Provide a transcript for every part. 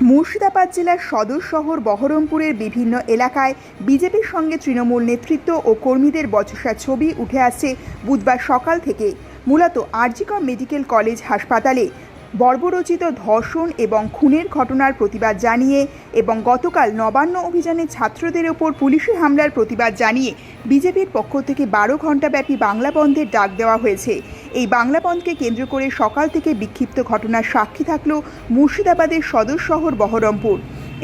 মুর্শিদাবাদ জেলার সদর শহর বহরমপুরের বিভিন্ন এলাকায় বিজেপির সঙ্গে তৃণমূল নেতৃত্ব ও কর্মীদের বচসার ছবি উঠে আসছে বুধবার সকাল থেকে মূলত আরজিকর মেডিকেল কলেজ হাসপাতালে বর্বরচিত ধর্ষণ এবং খুনের ঘটনার প্রতিবাদ জানিয়ে এবং গতকাল নবান্ন অভিযানে ছাত্রদের ওপর পুলিশি হামলার প্রতিবাদ জানিয়ে বিজেপির পক্ষ থেকে বারো ঘণ্টাব্যাপী বাংলা বন্ধের ডাক দেওয়া হয়েছে। এই বাংলা বন্ধকে কেন্দ্র করে সকাল থেকে বিক্ষিপ্ত ঘটনার সাক্ষী থাকল মুর্শিদাবাদের সদর শহর বহরমপুর।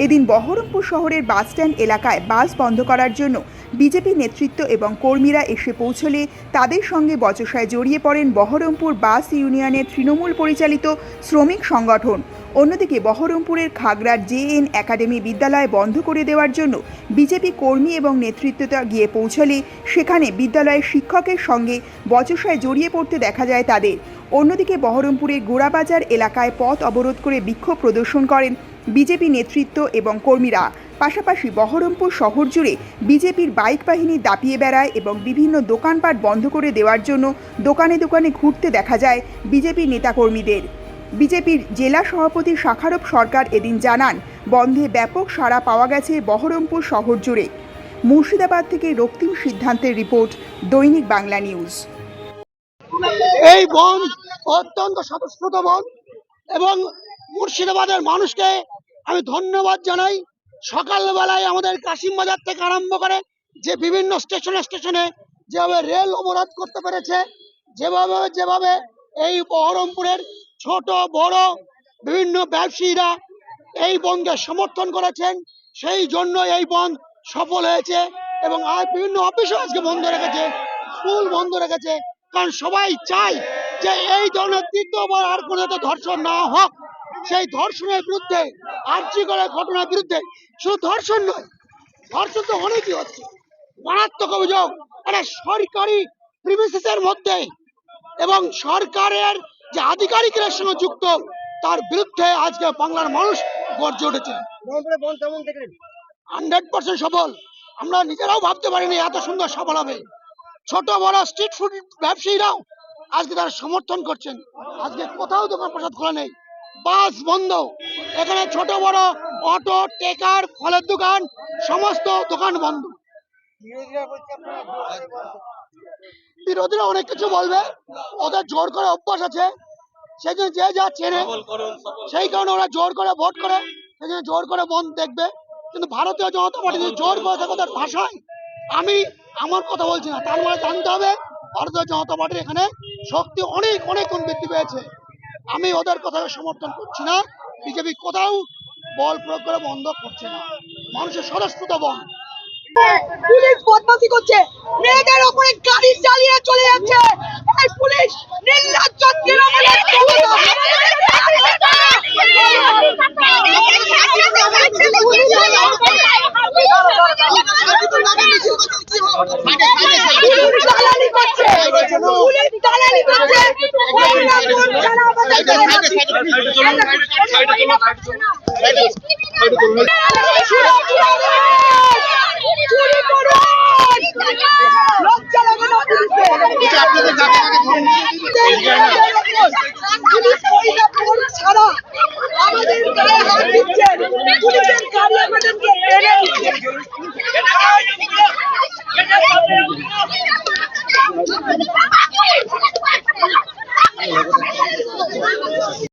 এদিন বহরমপুর শহরের বাসস্ট্যান্ড এলাকায় বাস বন্ধ করার জন্য বিজেপি নেতৃত্ব এবং কর্মীরা এসে পৌঁছলে তাদের সঙ্গে বচসায় জড়িয়ে পড়েন বহরমপুর বাস ইউনিয়নের তৃণমূল পরিচালিত শ্রমিক সংগঠন। অন্যদিকে বহরমপুরের খাগড়ার জেএন একাডেমি বিদ্যালয় বন্ধ করে দেওয়ার জন্য বিজেপি কর্মী এবং নেতৃত্বটা গিয়ে পৌঁছলে সেখানে বিদ্যালয়ের শিক্ষকের সঙ্গে বচসায় জড়িয়ে পড়তে দেখা যায় তাদের। অন্যদিকে বহরমপুরের গোড়াবাজার এলাকায় পথ অবরোধ করে বিক্ষোভ প্রদর্শন করেন বিজেপি নেতৃত্ব এবং কর্মীরা। পাশাপাশি বহরমপুর শহর জুড়ে বিজেপির বাইক বাহিনী দাপিয়ে বেড়ায় এবং বিভিন্ন দোকানপাট বন্ধ করে দেওয়ার জন্য দোকানে দোকানে ঘুরতে দেখা যায় বিজেপির নেতাকর্মীদের। বিজেপির জেলা সভাপতি শাখারব সরকার এদিন জানান, বন্ধে ব্যাপক সাড়া পাওয়া গেছে বহরমপুর শহর জুড়ে। মুর্শিদাবাদ থেকে রক্তিম সিদ্ধান্তের রিপোর্ট, দৈনিক বাংলা নিউজ। এই বন অত্যন্ত স্বতঃস্ফূর্ত বন এবং মুর্শিদাবাদের মানুষকে আমি ধন্যবাদ জানাই। সকালবেলায় আমাদের কাশিম বাজার থেকে আরম্ভ করে যে বিভিন্ন স্টেশনে স্টেশনে যেভাবে রেল অবরোধ করতে পেরেছে, যেভাবে যেভাবে এই বহরমপুরের ছোট, বড় বিভিন্ন ব্যবসায়ীরা এই বনকে সমর্থন করেছেন, সেই জন্য এই বন সফল হয়েছে এবং আর বিভিন্ন অফিসও আজকে বন্ধ রেখেছে, স্কুল বন্ধ রেখেছে। কারণ সবাই চায় যে এই ধরনের তৃতীয়বার আর কোনো ধর্ষণ না হোক। সেই ধর্ষণের বিরুদ্ধে আর্জি করার ঘটনার বিরুদ্ধে শুধু ধর্ষণ নয় ধর্ষণ তো অনেকই হচ্ছে। মারাত্মক অভিযোগ একটা সরকারি প্রিমিসিসের মধ্যে এবং সরকারের যে আধিকারিকের সঙ্গে যুক্ত তার বিরুদ্ধে আজকে বাংলার মানুষ গর্জে উঠেছে। হান্ড্রেড পার্সেন্ট সফল। আমরা নিজেরাও ভাবতে পারিনি এত সুন্দর সফল হবে। ছোট বড় স্ট্রিট ফুড ব্যবসায়ীরাও আজকে তারা সমর্থন করছেন। আজকে কোথাও দোকান প্রসাদ খোলা নেই। বাস বন্ধ। এখানে ছোট, বড়, অটো, টেকার, ফলের দোকান, সমস্ত দোকান বন্ধ। বিরোধীরা অনেক কিছু বলবে। ওদের জোর করে অভ্যাস আছে। জন্য যে যা চেনে, সেই কারণে ওরা জোর করে ভোট করে। জন্য জোর করে বন্ধ দেখবে। কিন্তু ভারতীয় জনতা পার্টি যদি জোর করে থাকে ওদের ভাষায় আমি আমার কথা বলছি না। তার মানে জানতে হবে, ভারতীয় জনতা পার্টির এখানে শক্তি অনেক অনেক গুণ বৃদ্ধি পেয়েছে। আমি ওদের কথাকে সমর্থন করছি না। বিজেপি কোথাও বল প্রয়োগ করে বন্ধ করছে না। মানুষের স্বতঃস্ফূর্ত বল। পুলিশ বদমাশি করছে। মেয়েদের ওপরে গাড়ি চালিয়ে চলে যাচ্ছে। পুলিশ নির্লজ্জ তৃণমূলের ছাড়া আমাদের গায়ে হাত দিচ্ছেন।